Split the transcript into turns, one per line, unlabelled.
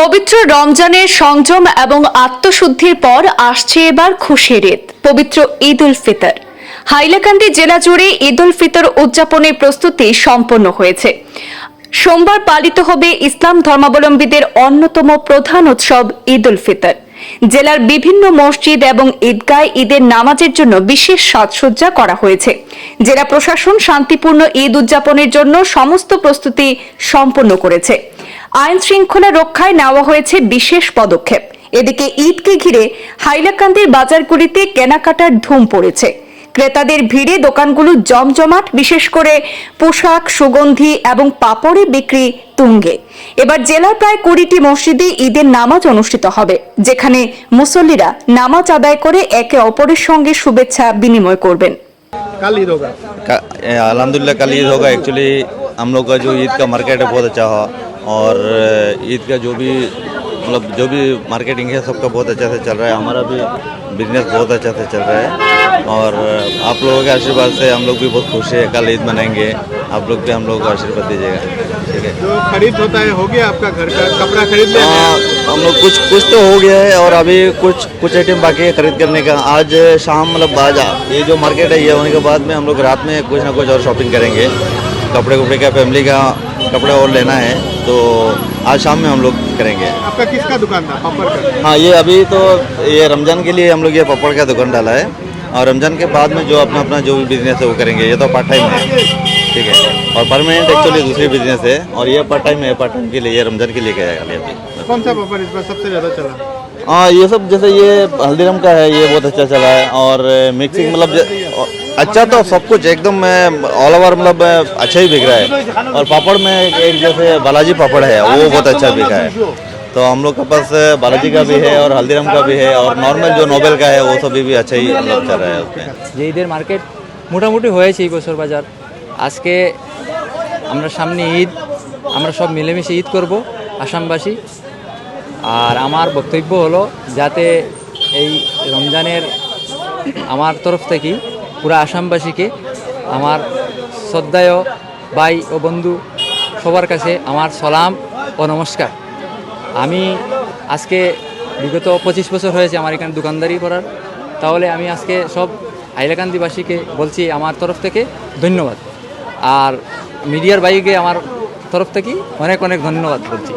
পবিত্র রমজানের সংযম এবং আত্মশুদ্ধির পর আসছে এবার খুশির ঈদ, পবিত্র ঈদ উল ফিতর। হাইলাকান্দি জেলা জুড়ে ঈদ উল ফিতর উদযাপনের প্রস্তুতি সম্পন্ন হয়েছে। সোমবার পালিত হবে ইসলাম ধর্মাবলম্বীদের অন্যতম প্রধান উৎসব ঈদ উল ফিতর। জেলার বিভিন্ন মসজিদ এবং ঈদগায় ঈদের নামাজের জন্য বিশেষ সাজসজ্জা করা হয়েছে। জেলা প্রশাসন শান্তিপূর্ণ ঈদ উদযাপনের জন্য সমস্ত প্রস্তুতি সম্পন্ন করেছে। আইন শৃঙ্খলা রক্ষায় নেওয়া হয়েছে বিশেষ পদক্ষেপ এদিকে ঈদকে ঘিরে হাইলাকান্দির বাজারগুলিতে কেনাকাটার ধুম পড়েছে ক্রেতাদের ভিড়ে দোকানগুলো জমজমাট বিশেষ করে পোশাক সুগন্ধি এবং পাপড়ে বিক্রি তুঙ্গে এবার জেলার প্রায় কুড়িটি মসজিদে ঈদের নামাজ অনুষ্ঠিত হবে যেখানে মুসল্লিরা নামাজ আদায় করে একে অপরের সঙ্গে শুভেচ্ছা বিনিময় করবেন
कल ईद होगा
का- ए, अल्हम्दुलिल्लाह कल ईद होगा एक्चुअली हम लोग का जो ईद का मार्केट है बहुत अच्छा हुआ और ईद का जो भी मतलब जो भी मार्केटिंग है सबका बहुत अच्छा से चल रहा है। हमारा भी बिज़नेस बहुत अच्छा से चल रहा है। और आप लोगों के आशीर्वाद से हम लोग भी बहुत खुश है। कल ईद मनाएँगे। आप लोग भी हम लोग को आशीर्वाद दीजिएगा। ठीक है?
जो खरीद होता है हो गया आपका घर का? कपड़ा खरीद लिया?
आ, हम लोग कुछ कुछ तो हो गया है। और अभी कुछ कुछ आइटम बाकी है खरीद करने का। आज शाम मतलब आज ये जो मार्केट है ये होने के बाद में हम लोग रात में कुछ ना कुछ और शॉपिंग करेंगे। कपड़े कपड़े का फैमिली का कपड़े और लेना है तो आज शाम में हम लोग करेंगे।
आपका किसका दुकान था? पापड़ का?
हाँ ये अभी तो ये रमज़ान के लिए हम लोग ये पापड़ का दुकान डाला है। और रमज़ान के बाद में जो अपना अपना जो भी बिज़नेस है वो करेंगे ये तो पार्ट टाइम है। ठीक है। और परमानेंट एक्चुअली दूसरी बिज़नेस है। और ये पार्ट टाइम है पार्ट टाइम के लिए ये रमज़ान के लिए किया जाएगा अभी।
कौन सा पापड़ इस बार सबसे ज़्यादा चला?
हाँ ये सब जैसे ये हल्दीराम का है ये बहुत अच्छा चला है और मिक्सिंग मतलब ज- अच्छा तो सब कुछ एकदम ऑल ओवर मतलब अच्छा ही बिक रहा है और पापड़ में एक एक जैसे बालाजी पापड़ है वो बहुत अच्छा बिका है तो हम लोग के पास बालाजी का भी है और हल्दीराम का भी है और नॉर्मल जो नोबेल का है वो सभी भी अच्छा ही मतलब चल रहा है उसमें
যে ঈদের মার্কেট মোটামুটি হয়েছে এই বছর বাজার আজকে আমরা সামনে ঈদ আমরা সব মিলেমিশে ঈদ করব আসামবাসী আর আমার বক্তব্য হলো যাতে এই রমজানের আমার তরফ থেকেই পুরো আসামবাসীকে আমার শ্রদ্ধায় ভাই ও বন্ধু সবার কাছে আমার সালাম ও নমস্কার। আমি আজকে বিগত পঁচিশ বছর হয়েছে আমার এখানে দোকানদারি করার। তাহলে আমি আজকে সব হাইলাকান্দিবাসীকে বলছি আমার তরফ থেকে ধন্যবাদ। আর মিডিয়ার বাইকে আমার তরফ থেকে অনেক অনেক ধন্যবাদ বলছি।